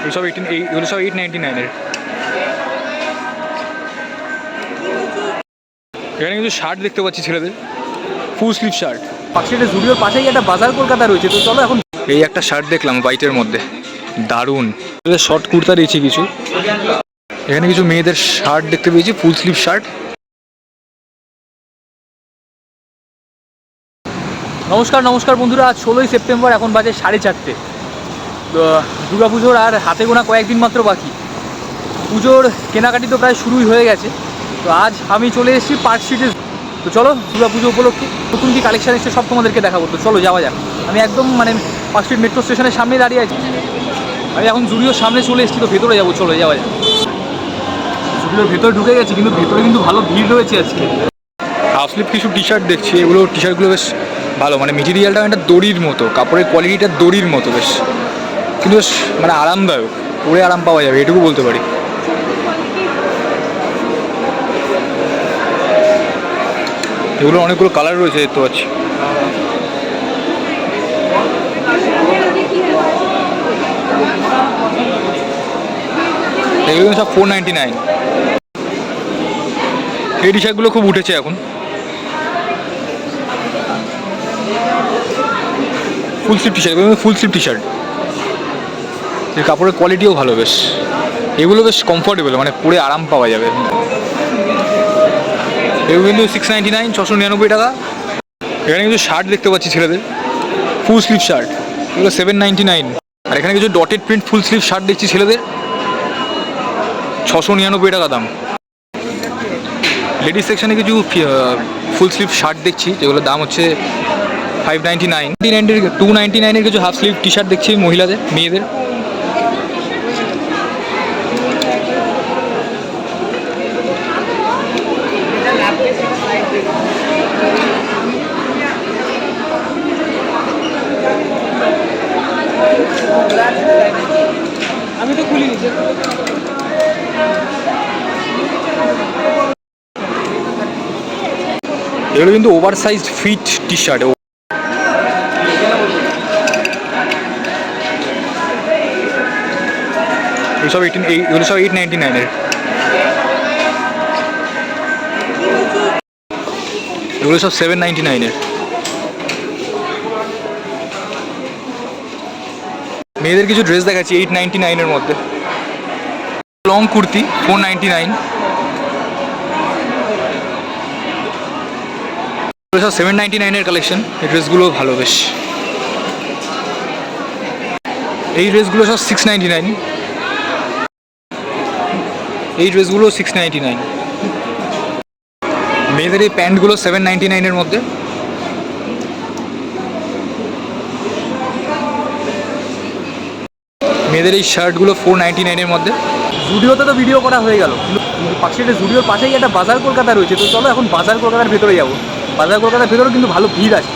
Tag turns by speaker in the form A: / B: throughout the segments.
A: এগুলো সব এইটিন এই এগুলো সব এইট নাইনটি নাইনের এখানে কিন্তু শার্ট দেখতে পাচ্ছি ছেলেদের। ফুল স্লিভ শার্ট
B: পাশে একটা জুডিওর পাশেই একটা বাজার কলকাতা রয়েছে তো চলো এখন
A: এই একটা শার্ট দেখলাম হোয়াইটের মধ্যে। দারুণ। শর্ট কুর্তা দিয়েছি কিছু। এখানে কিছু মেয়েদের শার্ট দেখতে পেয়েছি ফুল স্লিভ শার্ট
B: নমস্কার নমস্কার বন্ধুরা আজ ষোলোই সেপ্টেম্বর এখন বাজে সাড়ে চারটে। পুজোর আর হাতে গোনা কয়েকদিন মাত্র বাকি। পুজোর কেনাকাটি তো প্রায় শুরুই হয়ে গেছে। তো আজ আমি চলে এসেছি পার্ক স্ট্রিটে তো চলো দুর্গা পুজো উপলক্ষে নতুন কি কালেকশান এসছে সব তোমাদেরকে দেখাবো। তো চলো, যাওয়া যাক। আমি একদম মানে পার্ক স্ট্রিট মেট্রো স্টেশনের সামনে দাঁড়িয়ে আছি। আমি এখন জুডিওর সামনে চলে এসেছি, তো ভেতরে যাব। চলো, যাওয়া যাক। জুডিওর ভেতরে ঢুকে গেছি, কিন্তু ভেতরে কিন্তু ভালো ভিড় রয়েছে আজকে।
A: হাফ স্লিভ কিছু টি শার্ট দেখছি, এগুলো টি শার্টগুলো বেশ ভালো। মানে মেটেরিয়ালটা একটা দড়ির মতো, কাপড়ের কোয়ালিটিটা দড়ির মতো বেশ। কিন্তু বেশ মানে আরামদায়ক। পরে আরাম পাওয়া যাবে, এটুকু বলতে পারি। এগুলো অনেকগুলো কালার রয়েছে, দেখতে পাচ্ছি। এগুলো সব ফোর নাইনটি নাইন এই টি শার্টগুলো খুব উঠেছে এখন। Full sleeve T shirt full sleeve T shirt এর কাপড়ের কোয়ালিটিও ভালো বেশ। এগুলো বেশ কমফোর্টেবল মানে পরে আরাম পাওয়া যাবে। এগুলো কিন্তু সিক্স নাইনটি নাইন ছশো নিরানব্বই টাকা। এখানে কিছু শার্ট দেখতে পাচ্ছি ছেলেদের। ফুল স্লিভ শার্ট এগুলো সেভেন নাইনটি নাইন আর এখানে কিছু dotted print full sleeve shirt দেখছি ছেলেদের। ছশো নিরানব্বই টাকা দাম। লেডিস সেকশনে কিছু ফুল স্লিভ শার্ট দেখছি, যেগুলোর দাম হচ্ছে five ninety nine two ninety নাইনের কিছু হাফ স্লিভ টি শার্ট দেখছি মহিলাদের, মেয়েদের।
B: আমি তো খুলিনি।
A: এগুলো কিন্তু over size fit T shirt সব এইটিন এই এগুলো সব এইট নাইনটি নাইনের এগুলো সব সেভেন নাইনটি নাইনের মেয়েদের কিছু ড্রেস দেখাচ্ছি এইট নাইনটি নাইনের মধ্যে। Long kurti four ninety nine seven ninety নাইনের কালেকশন এই ড্রেসগুলো ভালো বেশ। এই ড্রেসগুলো সব সিক্স নাইনটি নাইন এই ড্রেসগুলো সিক্স নাইনটি নাইন মেয়েদের এই প্যান্টগুলো সেভেন নাইনটি নাইনের মধ্যে। মেয়েদের এই শার্টগুলো ফোর নাইনটি নাইনের মধ্যে।
B: জুডিওতে তো ভিডিও করা হয়ে গেল। কিন্তু পাশে একটা জুডিওর পাশেই একটা বাজার কলকাতা রয়েছে তো চলো এখন বাজার কলকাতার ভেতরে যাব। বাজার কলকাতার ভেতরেও কিন্তু ভালো ভিড় আছে।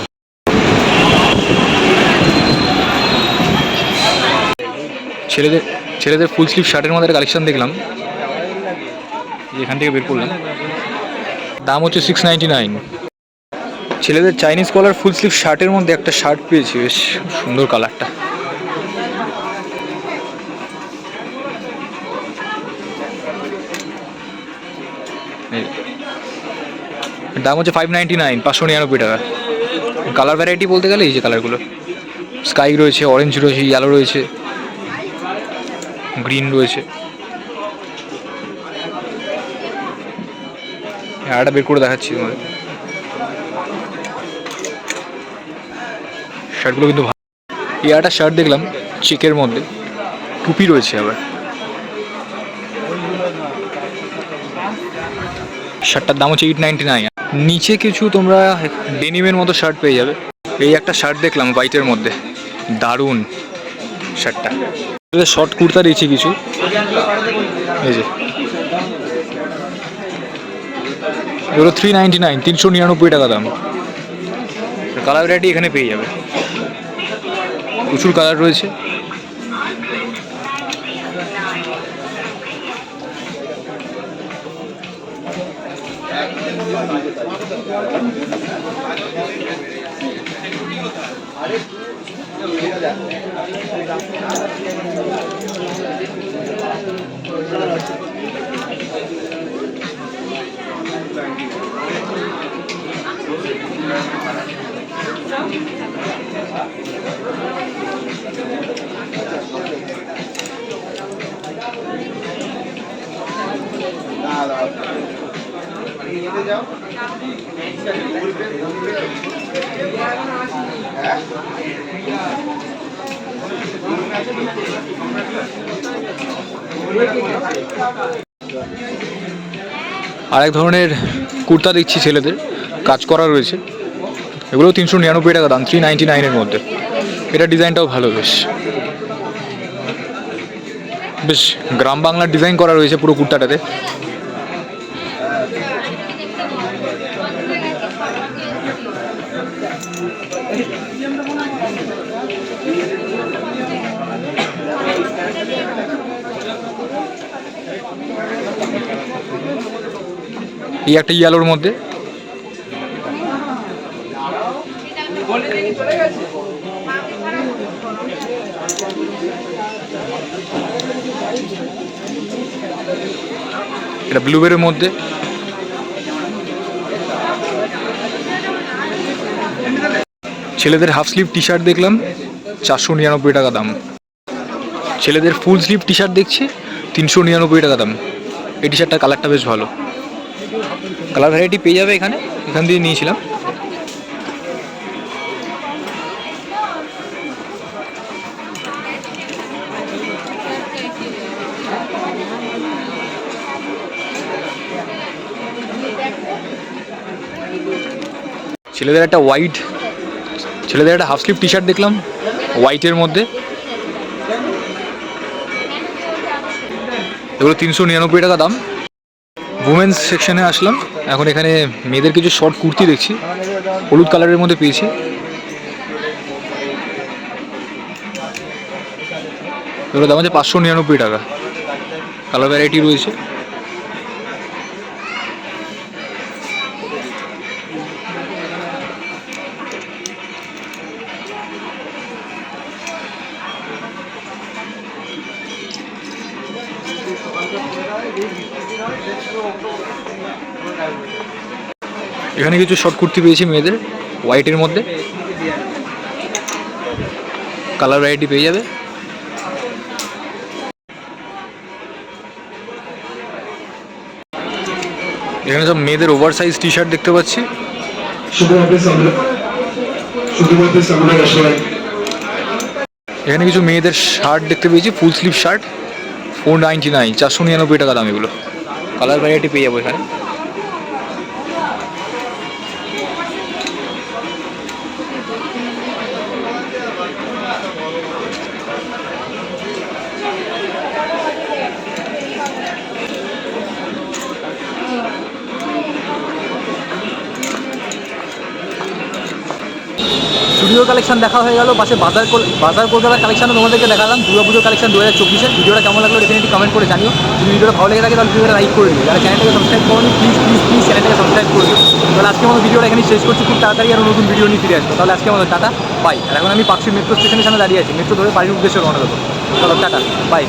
A: ছেলেদের ছেলেদের ফুল স্লিভ শার্টের মধ্যে একটা কালেকশন দেখলাম। এখান থেকে বের করলাম। দাম হচ্ছে সিক্স নাইনটি নাইন ছেলেদের চাইনিজ কলার ফুল স্লিভ শার্টের মধ্যে একটা শার্ট পেয়েছি বেশ সুন্দর কালারটা দাম হচ্ছে ফাইভ নাইনটি নাইন পাঁচশো নিরানব্বই টাকা। কালার ভ্যারাইটি বলতে গেলে এই যে কালারগুলো স্কাই রয়েছে অরেঞ্জ রয়েছে ইয়েলো রয়েছে গ্রিন রয়েছে। আরেকটা বের করে দেখাচ্ছি তোমাদের শার্টগুলো কিন্তু ভালো। এই একটা শার্ট দেখলাম চেকের মধ্যে। টুপি রয়েছে আবার। শার্টটার দাম হচ্ছে এইট নাইনটি নাইন নিচে কিছু তোমরা ডেনিমের মতো শার্ট পেয়ে যাবে। এই একটা শার্ট দেখলাম হোয়াইটের মধ্যে। দারুণ শার্টটা শর্ট কুর্তা দিয়েছি কিছু। এই যে। এগুলো থ্রি নাইনটি নাইন তিনশো নিরানব্বই টাকা দাম। কালার ভ্যারাইটি এখানে পেয়ে যাবে। প্রচুর কালার রয়েছে। যাও আরেক ধরনের কুর্তা দেখছি ছেলেদের, কাজ করা রয়েছে। এগুলো তিনশো নিরানব্বই টাকা দাম থ্রি নাইনটি নাইনের মধ্যে। এটা ডিজাইনটাও ভালো বেশ। বেশ, গ্রাম বাংলার ডিজাইন করা রয়েছে পুরো কুর্তাটাতে। এই একটা ইয়ালোর মধ্যে। এটা ব্লুবেরির মধ্যে। ছেলেদের হাফ স্লিভ টি শার্ট দেখলাম, চারশো নিরানব্বই টাকা দাম। ছেলেদের ফুল স্লিভ টি শার্ট দেখছি, তিনশো নিরানব্বই টাকা দাম। এই টি শার্টটার কালারটা বেশ ভালো। কালার ভ্যারাইটি পেয়ে যাবে এখানে। এখান দিয়ে নিয়েছিলাম। ছেলেদের একটা হোয়াইট ছেলেদের একটা হাফ স্লিভ টি শার্ট দেখলাম হোয়াইটের মধ্যে। এগুলো তিনশো নিরানব্বই টাকা দাম। উমেন্স সেকশনে আসলাম। এখন এখানে মেয়েদের কিছু শর্ট কুর্তি দেখছি। হলুদ কালারের মধ্যে পেয়েছি। দাম আছে পাঁচশো নিরানব্বই টাকা। কালার ভ্যারাইটি রয়েছে। এখানে কিছু শর্ট কুর্তি পেয়েছি মেয়েদের হোয়াইটের মধ্যে। কালার ভ্যারাইটি পেয়ে যাবে। এখানে সব মেয়েদের ওভার সাইজ টি শার্ট দেখতে পাচ্ছি। এখানে কিছু মেয়েদের শার্ট দেখতে পেয়েছি full sleeve shirt four ninety nine চারশো নিরানব্বই টাকা দাম এগুলো। কালার ভ্যারাইটি পেয়ে যাব এখানে।
B: স্টুডিও কালেকশন দেখা হয়ে গেল, পাশে বাজার বাজার কলকাতার কালেকশনও তোমাদেরকে দেখালাম। দুর্গা পুজোর কালেকশন দু হাজার চব্বিশের। ভিডিওটা কেমন লাগল ডেফিনেটলি কমেন্ট করে জানিও। যদি ভিডিওটা ভালো লেগে থাকে তাহলে ভিডিওটা লাইক করে দিও। যারা চ্যানেলটাকে সাবস্ক্রাইব করো প্লিজ প্লিজ প্লিজ চ্যানেলটাকে সাবস্ক্রাইব করে দিও। তাহলে আজকে আমাদের ভিডিওটা এখানে শেষ করছি। খুব তাড়াতাড়ি আর নতুন ভিডিও নিয়ে ফিরে আসব। তাহলে আজকে আমাদের টাটা বাই আর এখন আমি পাকশি মেট্রো স্টেশনের সামনে দাঁড়িয়ে আছি। মেট্রো ধরে বাড়ির উদ্দেশ্যে রওনা দেবো। চলো, টাটা বাই